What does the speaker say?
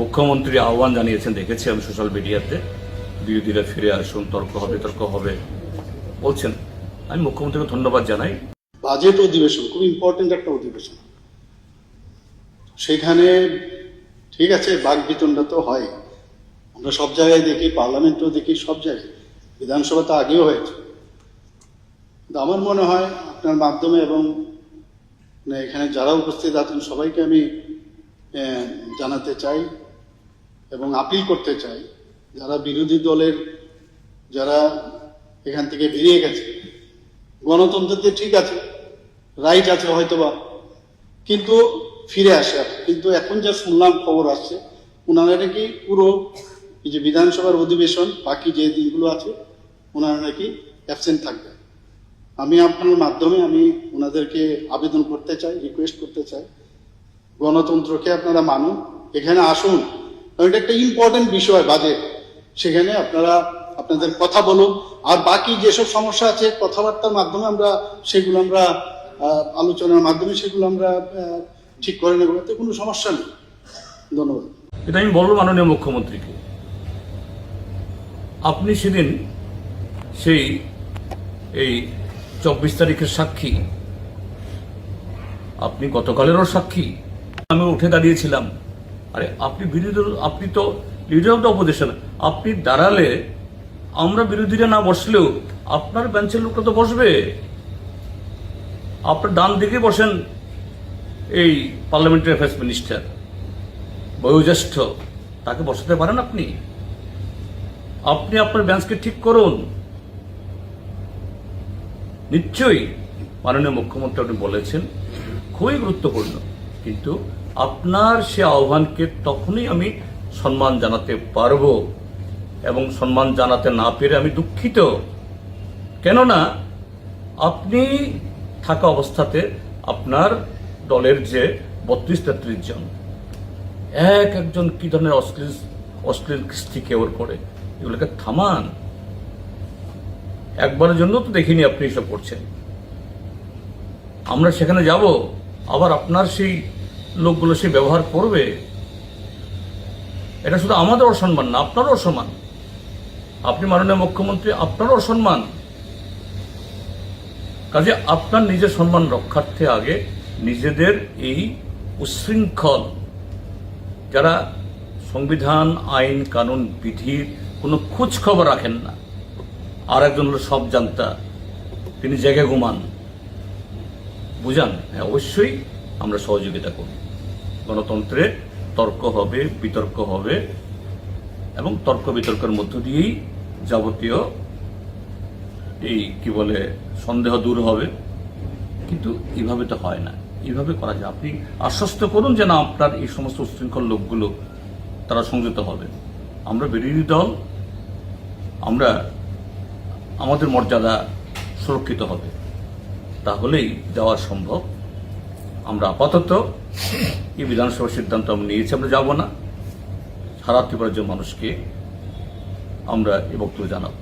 মুখ্যমন্ত্রী আহ্বান জানিয়েছেন, দেখেছি আমি সোশ্যাল মিডিয়াতে বিরোধীরা ফিরে আসুন, তর্ক হবে তর্ক হবে, বলছেন। আমি মুখ্যমন্ত্রীকে ধন্যবাদ জানাই। বাজেট অধিবেশন, খুব ইম্পর্টেন্ট একটা অধিবেশন। সেখানে, ঠিক আছে বাঘ বিতণ্ডা তো হয়। আমরা সব জায়গায় দেখি, পার্লামেন্টেও দেখি, সব জায়গায়। বিধানসভা তো আগেও হয়েছে। কিন্তু আমার মনে হয়, আপনার মাধ্যমে এবং এখানে যারা উপস্থিত আছেন, সবাইকে আমি জানাতে চাই। এবং আপিল করতে চাই, যারা বিরোধী দলের, যারা এখান থেকে বেরিয়ে গেছে, গণতন্ত্রতে ঠিক আছে রাইট আছে হয়তোবা, কিন্তু ফিরে আসে কিন্তু এখন যা শুনলাম খবর আসছে ওনারা নাকি পুরো এই যে বিধানসভার অধিবেশন, বাকি যে দিনগুলো আছে ওনারা নাকি অ্যাবসেন্ট থাকবে। আমি আপনার মাধ্যমে আমি ওনাদেরকে আবেদন করতে চাই রিকোয়েস্ট করতে চাই, গণতন্ত্রকে আপনারা মানুন। এখানে আসুন এটা একটা ইম্পর্টেন্ট বিষয় বাজেট সেখানে আপনারা আপনাদের কথা বলুন। আর বাকি যেসব সমস্যা আছে, কথাবার্তার মাধ্যমে আমরা সেগুলো আমরা আলোচনার মাধ্যমে সেগুলো আমরা ঠিক করে নেব। এতে কোনো সমস্যা নেই। ধন্যবাদ। এটা আমি বলব মাননীয় মুখ্যমন্ত্রীকে। আপনি সেদিন সেই, এই চব্বিশ তারিখের সাক্ষী। আপনি গতকালেরও সাক্ষী। আমি উঠে দাঁড়িয়েছিলাম। আরে আপনি বিরোধী আপনি তো লিডার অফ দ্য অপোজিশন আপনি দাঁড়ালে আমরা বিরোধীরা না বসলেও আপনার বেঞ্চের লোকটা তো বসবে। আপনার ডান দিকে বসেন এই পার্লামেন্টারি অ্যাফেয়ার্স মিনিস্টার বয়োজ্যেষ্ঠ, তাকে বসাতে পারেন আপনি? আপনি আপনার বেঞ্চকে ঠিক করুন। নিশ্চয়ই মাননীয় মুখ্যমন্ত্রী আপনি বলেছেন, খুবই গুরুত্বপূর্ণ। কিন্তু আপনার সে আহ্বানকে তখনই আমি সম্মান জানাতে পারব এবং সম্মান জানাতে না পেরে আমি দুঃখিত। কেননা আপনি থাকা অবস্থাতে আপনার দলের যে বত্রিশ তেত্রিশ জন, এক একজন কি ধরনের অশ্লীল অশ্লীল কৃষ্টি কেওর করে? এগুলোকে থামান। একবারের জন্য তো দেখিনি আপনি এসব করছেন। আমরা সেখানে যাব, আবার আপনার সেই লোকগুলো সে ব্যবহার করবে, এটা শুধু আমাদের অসম্মান না, আপনারও অসম্মান আপনি মাননীয় মুখ্যমন্ত্রী, আপনারও অসম্মান কাজে আপনার নিজের সম্মান রক্ষার্থে আগে নিজেদের এই উচ্ছৃঙ্খল, যারা সংবিধান, আইন, কানুন বিধির কোনো খোঁজ খবর রাখেন না। আর একজন হলো সব জানতা, তিনি জেগে ঘুমান। বুঝান? হ্যাঁ অবশ্যই আমরা সহযোগিতা করি। গণতন্ত্রে তর্ক হবে, বিতর্ক হবে এবং তর্ক বিতর্কের মধ্য দিয়েই যাবতীয় এই, কি বলে, সন্দেহ দূর হবে। কিন্তু এইভাবে তো হয় না। এইভাবে করা যায়। আপনি আশ্বস্ত করুন যে না, আপনার এই সমস্ত উশৃঙ্খল লোকগুলো তারা সংযত হবে। আমরা বিরোধী দল, আমরা আমাদের মর্যাদা সুরক্ষিত হবে। তাহলেই যাওয়া সম্ভব। আমরা আপাতত এই বিধানসভা সিদ্ধান্ত আমরা নিয়েছি, আমরা যাব না। সারা ত্রিপুরার মানুষকে আমরা এ বক্তব্য জানাব।